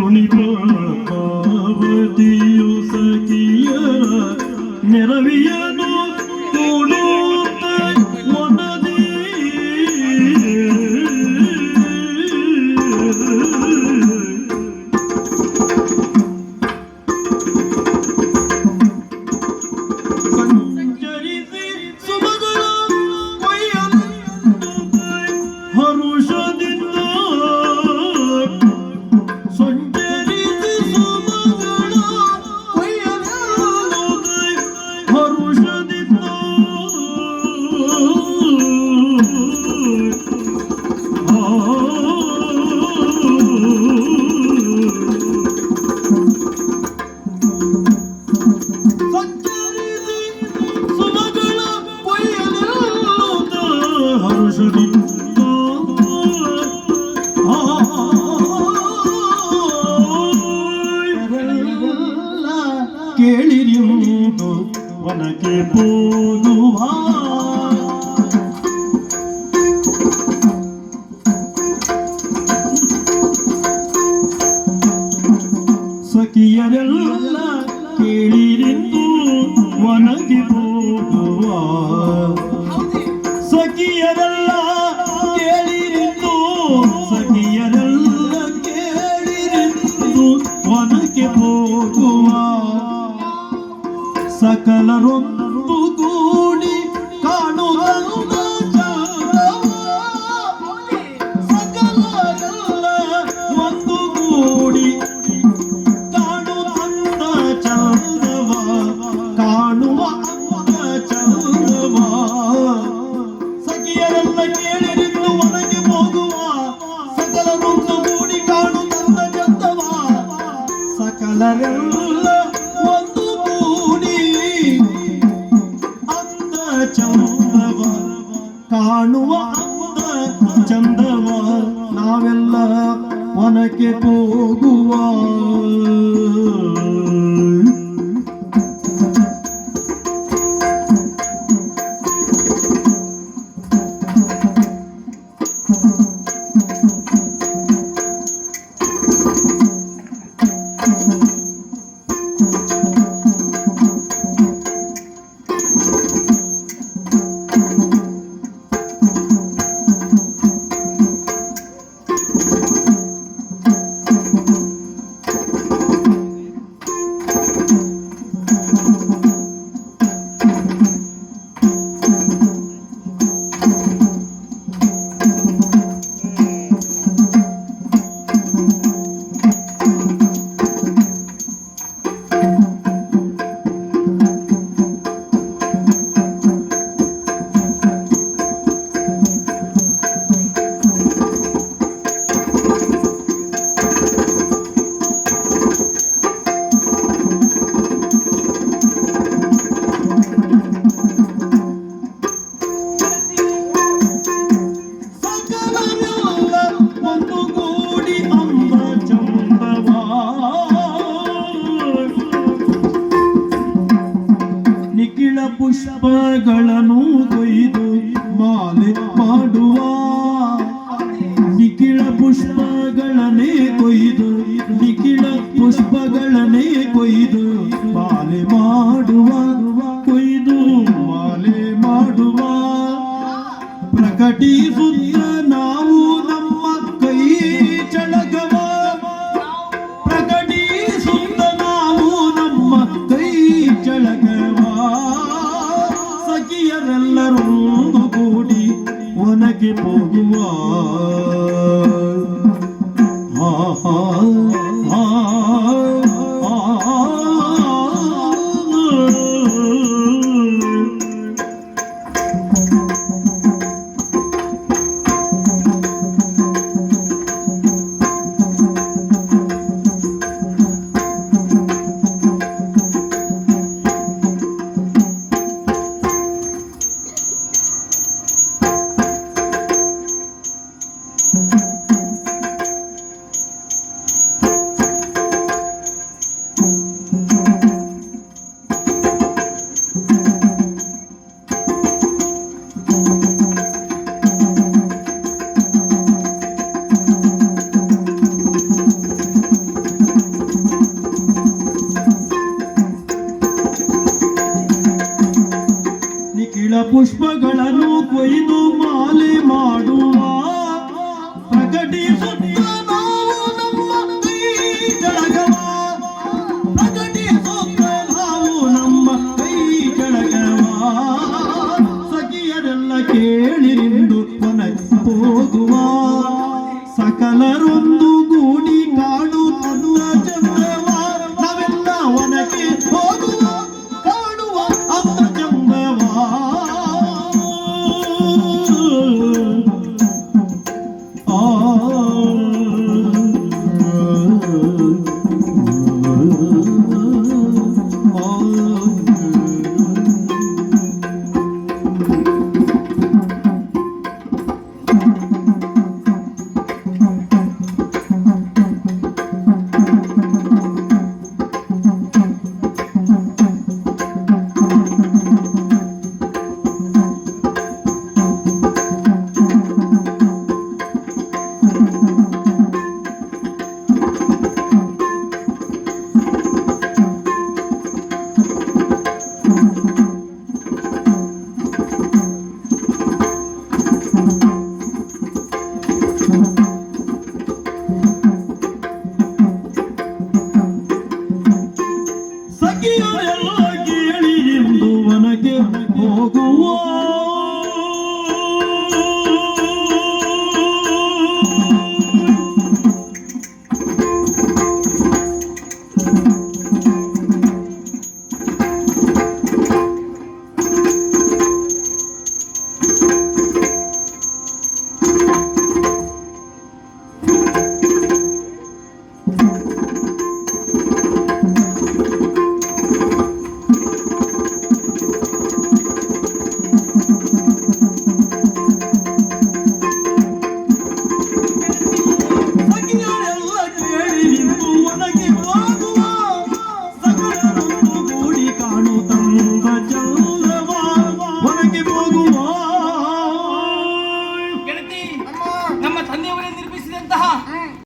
Puni Pavati ಭವನಕ್ಕೆ ಪೂನುವ ಸಖಿಯರೆಲ್ಲ ಕೇಳಿರಿಂದು ಒನಗೆ ಪೂನುವ ಸಖಿಯರೆಲ್ಲ ಕೇಳಿರಿಂದು ಸಖಿಯರೆಲ್ಲ la ropa. 也不顾我 ನಟಿಸುತ್ತ ನಾವು ನಮ್ಮ ಕೈ ಚಳಗವ. ಪ್ರಕಟಿಸುತ್ತ ನಾವು ನಮ್ಮ ಕೈ ಚಳಗವ. ಸಖಿಯರೆಲ್ಲರೂ ಕೂಡಿ ಒನಗೆ ಹೋಗುವ. ಪುಷ್ಪಗಳನ್ನು ಕೊಯ್ದು ಮಾಲೆ ಮಾಡುವ ಪ್ರಕಟಿಸುತ್ತ ಅಕ್ಕಿಯ ಎಲ್ಲ ಕೇಳಿ ಎಂದು ಮನಗೆ ಹೋಗುವ